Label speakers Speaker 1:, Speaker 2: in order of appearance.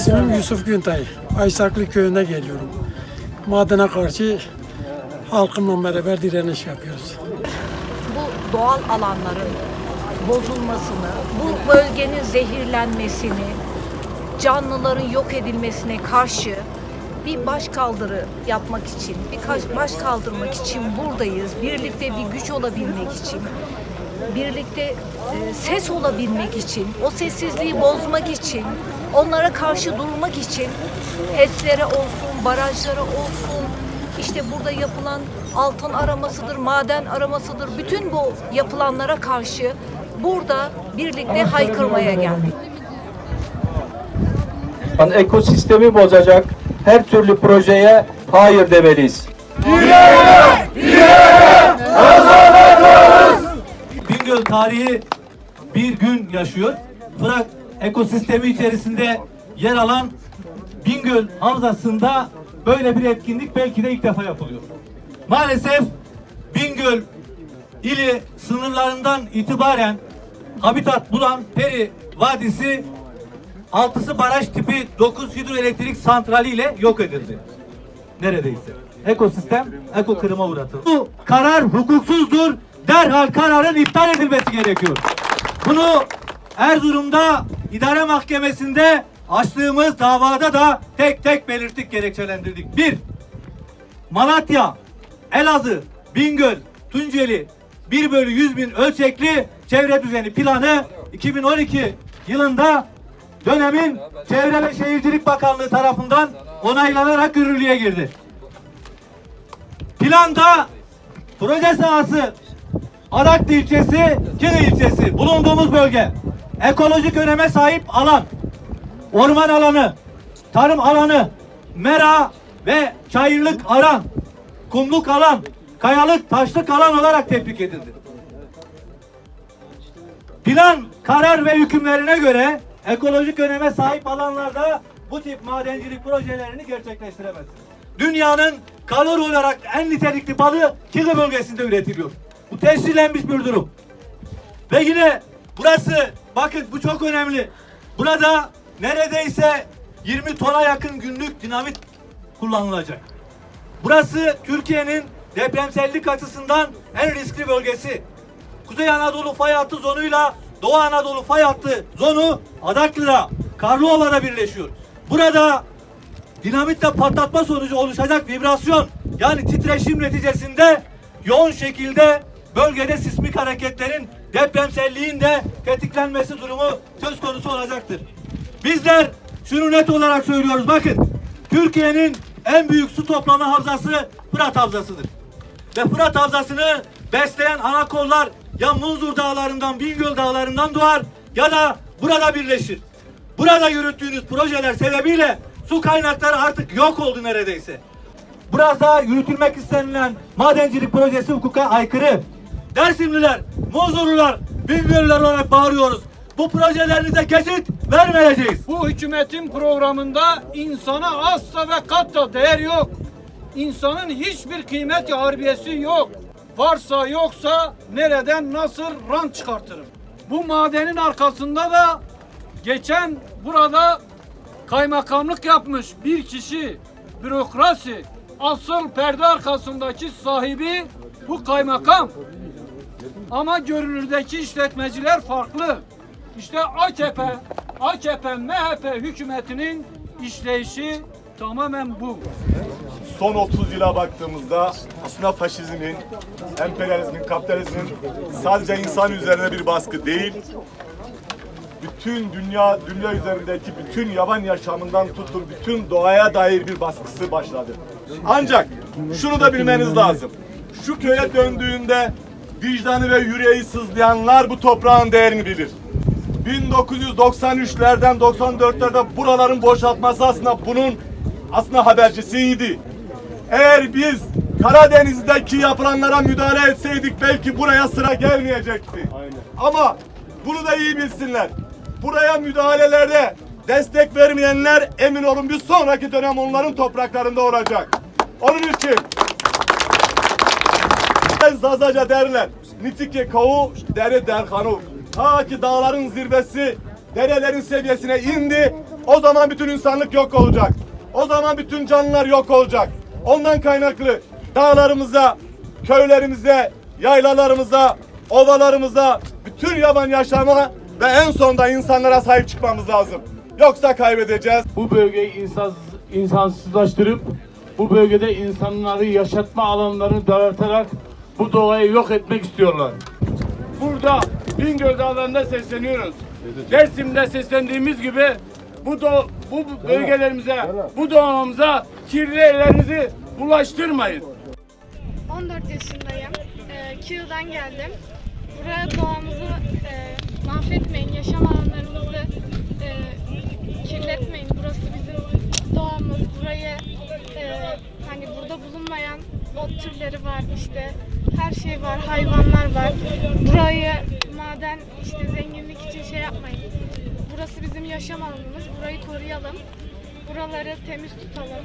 Speaker 1: İsmim Yusuf Güntay. Aysaklı köyüne geliyorum. Madene karşı halkımla beraber direniş yapıyoruz.
Speaker 2: bu doğal alanların bozulmasını, bu bölgenin zehirlenmesini, canlıların yok edilmesine karşı bir başkaldırı yapmak için, bir baş kaldırmak için buradayız. Birlikte bir güç olabilmek için, birlikte e, ses olabilmek için, o sessizliği bozmak için, onlara karşı durmak için HES'lere olsun, barajlara olsun, işte burada yapılan altın aramasıdır, maden aramasıdır. Bütün bu yapılanlara karşı burada birlikte haykırmaya geldik.
Speaker 3: Yani ekosistemi bozacak her türlü projeye hayır demeliyiz.
Speaker 4: Bingöl tarihi bir gün yaşıyor. Fırak ekosistemi içerisinde yer alan Bingöl Havzası'nda böyle bir etkinlik belki de ilk defa yapılıyor. Maalesef Bingöl ili sınırlarından itibaren habitat bulan Peri Vadisi altısı baraj tipi 9 hidroelektrik santrali ile yok edildi. Neredeyse. Ekosistem eko kırıma uğratıldı. Bu karar hukuksuzdur. Derhal kararın iptal edilmesi gerekiyor. Bunu Erzurum'da idare mahkemesinde açtığımız davada da tek tek belirttik, gerekçelendirdik. Bir, Malatya, Elazığ, Bingöl, Tunceli 1 bölü 100 bin ölçekli çevre düzeni planı 2012 yılında dönemin Çevre ve Şehircilik Bakanlığı tarafından onaylanarak yürürlüğe girdi. Planda proje sahası Araklı ilçesi, Kili ilçesi bulunduğumuz bölge ekolojik öneme sahip alan orman alanı, tarım alanı, mera ve çayırlık alan, kumluk alan, kayalık, taşlık alan olarak tebrik edildi. Plan, karar ve hükümlerine göre ekolojik öneme sahip alanlarda bu tip madencilik projelerini gerçekleştiremezsiniz. Dünyanın kalori olarak en nitelikli balı Kili bölgesinde üretiliyor. Bu tescillenmiş bir durum. Ve yine burası bakın bu çok önemli. Burada neredeyse 20 tona yakın günlük dinamit kullanılacak. Burası Türkiye'nin depremsellik açısından en riskli bölgesi. Kuzey Anadolu fay hattı zonuyla Doğu Anadolu fay hattı zonu Adaklı'da, Karlıova'da birleşiyor. Burada dinamitle patlatma sonucu oluşacak vibrasyon yani titreşim neticesinde yoğun şekilde bölgede sismik hareketlerin depremselliğin de tetiklenmesi durumu söz konusu olacaktır. Bizler şunu net olarak söylüyoruz bakın Türkiye'nin en büyük su toplama havzası Fırat Havzası'dır. Ve Fırat Havzası'nı besleyen ana kollar ya Munzur Dağları'ndan, Bingöl Dağları'ndan doğar ya da burada birleşir. Burada yürüttüğünüz projeler sebebiyle su kaynakları artık yok oldu neredeyse. Burada yürütülmek istenilen madencilik projesi hukuka aykırı. Dersimliler, Muzurlular, Bingöllüler olarak bağırıyoruz. Bu projelerinize geçit vermeyeceğiz.
Speaker 5: Bu hükümetin programında insana asla ve katta değer yok. İnsanın hiçbir kıymeti harbiyesi yok. Varsa yoksa nereden nasıl rant çıkartırım? Bu madenin arkasında da geçen burada kaymakamlık yapmış bir kişi bürokrasi asıl perde arkasındaki sahibi bu kaymakam. Ama görünürdeki işletmeciler farklı. İşte AKP, AKP, MHP hükümetinin işleyişi tamamen bu.
Speaker 6: son 30 yıla baktığımızda aslında faşizmin, emperyalizmin, kapitalizmin sadece insan üzerine bir baskı değil, bütün dünya dünya üzerindeki bütün yaban yaşamından tutun bütün doğaya dair bir baskısı başladı. Ancak şunu da bilmeniz lazım. Şu köye döndüğünde vicdanı ve yüreği sızlayanlar bu toprağın değerini bilir. 1993'lerden 94'lerden buraların boşaltması aslında bunun aslında habercisiydi. Eğer biz Karadeniz'deki yapılanlara müdahale etseydik belki buraya sıra gelmeyecekti. Ama bunu da iyi bilsinler. Buraya müdahalelerde destek vermeyenler emin olun bir sonraki dönem onların topraklarında olacak. Onun için Zazaca derler. Nitike kavu deri derhanu. Ta ki dağların zirvesi derelerin seviyesine indi. O zaman bütün insanlık yok olacak. O zaman bütün canlılar yok olacak. Ondan kaynaklı dağlarımıza, köylerimize, yaylalarımıza, ovalarımıza, bütün yaban yaşama ve en sonunda insanlara sahip çıkmamız lazım. Yoksa kaybedeceğiz.
Speaker 7: bu bölgeyi insans, insansızlaştırıp bu bölgede insanları yaşatma alanlarını daraltarak bu doğayı yok etmek istiyorlar. Burada Bingöl Dağları'nda sesleniyoruz. Dersim'de seslendiğimiz gibi bu do bu bölgelerimize, bu doğamıza kirli ellerinizi bulaştırmayın.
Speaker 8: 14 yaşındayım. Ee, Kiev'den geldim. Buraya doğamızı e, mahvetmeyin, yaşam alanlarımızı e, kirletmeyin. Burası bizim doğamız. Burayı e, hani burada bulunmayan ot türleri var işte. Her şey var, hayvanlar var. Burayı maden işte zenginlik için şey yapmayın. Burası bizim yaşam alanımız. Burayı koruyalım. Buraları temiz tutalım.